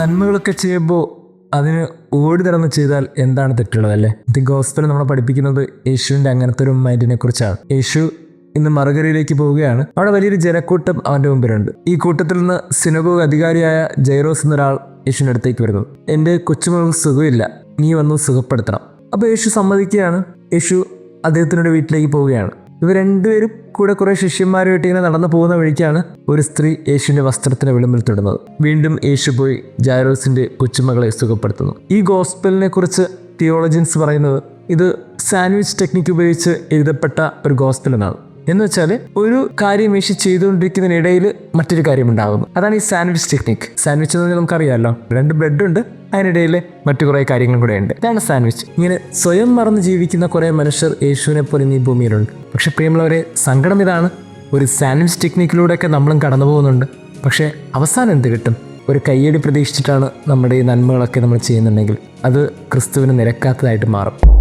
നന്മകളൊക്കെ ചെയ്യുമ്പോൾ അതിന് ഓടി നടന്ന് ചെയ്താൽ എന്താണ് തെറ്റുള്ളത് അല്ലേ? ദി ഗോസ്പൽ നമ്മളെ പഠിപ്പിക്കുന്നത് യേശുവിന്റെ അങ്ങനത്തെ ഒരു മൈൻഡിനെ കുറിച്ചാണ്. യേശു ഇന്ന് മറുകരയിലേക്ക് പോവുകയാണ്. അവിടെ വലിയൊരു ജനക്കൂട്ടം അവന്റെ മുമ്പിലുണ്ട്. ഈ കൂട്ടത്തിൽ നിന്ന് സിനഗോഗ് അധികാരിയായ ജൈറോസ് എന്നൊരാൾ യേശുവിന്റെ അടുത്തേക്ക് വരുന്നത് എന്റെ കൊച്ചുമകൾക്ക് സുഖമില്ല. നീ വന്ന് സുഖപ്പെടുത്തണം. അപ്പോൾ യേശു സമ്മതിക്കുകയാണ്. യേശു അദ്ദേഹത്തിനോട് വീട്ടിലേക്ക് പോവുകയാണ്. ഇവർ രണ്ടുപേരും കൂടെ കുറേ ശിഷ്യന്മാരുമായിട്ട് ഇങ്ങനെ നടന്നു പോകുന്ന വഴിക്കാണ് ഒരു സ്ത്രീ യേശുവിന്റെ വസ്ത്രത്തിന് വിളിമ്പിൽ തൊടുന്നത്. വീണ്ടും യേശു പോയി ജാരോസിന്റെ കൊച്ചുമകളെ സുഖപ്പെടുത്തുന്നു. ഈ ഗോസ്പലിനെ കുറിച്ച് തിയോളജിൻസ് പറയുന്നത് ഇത് സാൻഡ്വിച്ച് ടെക്നിക്ക് ഉപയോഗിച്ച് എഴുതപ്പെട്ട ഒരു ഗോസ്പൽ എന്നാണ്. എന്ന് വെച്ചാൽ ഒരു കാര്യം യേശു ചെയ്തുകൊണ്ടിരിക്കുന്നതിനിടയിൽ മറ്റൊരു കാര്യം ഉണ്ടാകുന്നു അതാണ് ഈ സാൻഡ്വിച്ച് ടെക്നിക് സാൻഡ്വിച്ച് എന്ന് പറഞ്ഞാൽ നമുക്കറിയാമല്ലോ രണ്ട് ബ്രെഡ് ഉണ്ട് അതിനിടയിൽ മറ്റു കുറേ കാര്യങ്ങളും കൂടെ ഉണ്ട്. ഇതാണ് സാൻഡ്വിച്ച് ഇങ്ങനെ സ്വയം മറന്ന് ജീവിക്കുന്ന കുറേ മനുഷ്യർ യേശുവിനെ പോലെ ഈ ഭൂമിയിലുണ്ട്. പക്ഷേ പ്രിയമുള്ളവരെ സങ്കടം ഇതാണ്. ഒരു സാൻഡ്വിച്ച് ടെക്നിക്കിലൂടെയൊക്കെ നമ്മളും കടന്നു പോകുന്നുണ്ട്. പക്ഷേ അവസാനം എന്ത് കിട്ടും? ഒരു കയ്യടി പ്രതീക്ഷിച്ചിട്ടാണ് നമ്മുടെ ഈ നന്മകളൊക്കെ നമ്മൾ ചെയ്യുന്നുണ്ടെങ്കിൽ അത് ക്രിസ്തുവിന് നിരക്കാത്തതായിട്ട് മാറും.